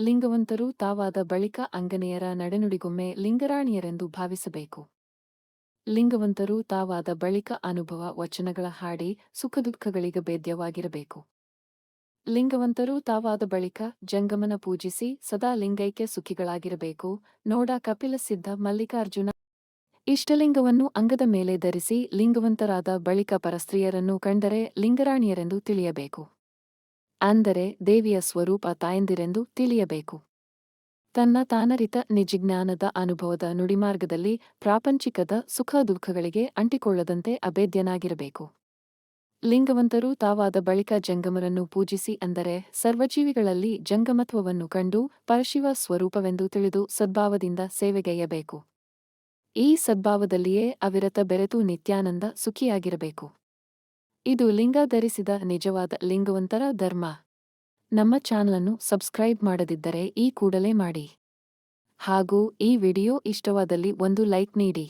ಲಿಂಗವಂತರು ತಾವಾದ ಬಳಿಕ ಅಂಗನೆಯರ ನಡೆನುಡಿಗೊಮ್ಮೆ ಲಿಂಗರಾಣಿಯರೆಂದು ಭಾವಿಸಬೇಕು. ಲಿಂಗವಂತರು ತಾವಾದ ಬಳಿಕ ಅನುಭವ, ವಚನಗಳ ಹಾಡಿ, ಸುಖದುಃಖಗಳಿಗೆ ಭೇದ್ಯವಾಗಿರಬೇಕು. ಲಿಂಗವಂತರು ತಾವಾದ ಬಳಿಕ ಜಂಗಮನ ಪೂಜಿಸಿ ಸದಾ ಲಿಂಗೈಕ್ಯ ಸುಖಿಗಳಾಗಿರಬೇಕು. ನೋಡ ಕಪಿಲ ಸಿದ್ಧ ಮಲ್ಲಿಕಾರ್ಜುನ ಇಷ್ಟಲಿಂಗವನ್ನು ಅಂಗದ ಮೇಲೆ ಧರಿಸಿ ಲಿಂಗವಂತರಾದ ಬಳಿಕ ಪರಸ್ತ್ರೀಯರನ್ನು ಕಂಡರೆ ಲಿಂಗರಾಣಿಯರೆಂದು ತಿಳಿಯಬೇಕು. ಅಂದರೆ ದೇವಿಯ ಸ್ವರೂಪ ತಾಯಂದಿರೆಂದು ತಿಳಿಯಬೇಕು. ತನ್ನ ತಾನರಿತ ನಿಜಿಜ್ಞಾನದ ಅನುಭವದ ನುಡಿಮಾರ್ಗದಲ್ಲಿ ಪ್ರಾಪಂಚಿಕದ ಸುಖ ದುಃಖಗಳಿಗೆ ಅಂಟಿಕೊಳ್ಳದಂತೆ ಅಭೇದ್ಯನಾಗಿರಬೇಕು. ಲಿಂಗವಂತರು ತಾವಾದ ಬಳಿಕ ಜಂಗಮರನ್ನು ಪೂಜಿಸಿ ಅಂದರೆ ಸರ್ವಜೀವಿಗಳಲ್ಲಿ ಜಂಗಮತ್ವವನ್ನು ಕಂಡು ಪರಶಿವ ಸ್ವರೂಪವೆಂದು ತಿಳಿದು ಸದ್ಭಾವದಿಂದ ಸೇವೆಗೈಯಬೇಕು ಈ ಸದ್ಭಾವದಲ್ಲಿಯೇ ಅವಿರತ ಬೆರೆತು ನಿತ್ಯಾನಂದ ಸುಖಿಯಾಗಿರಬೇಕು. ಇದು ಲಿಂಗ ಧರಿಸಿದ ನಿಜವಾದ ಲಿಂಗವಂತರ ಧರ್ಮ. ನಮ್ಮ ಚಾನಲನ್ನು ಸಬ್ಸ್ಕ್ರೈಬ್ ಮಾಡದಿದ್ದರೆ ಈ ಕೂಡಲೇ ಮಾಡಿ. ಹಾಗೂ ಈ ವಿಡಿಯೋ ಇಷ್ಟವಾದಲ್ಲಿ ಒಂದು ಲೈಕ್ ನೀಡಿ.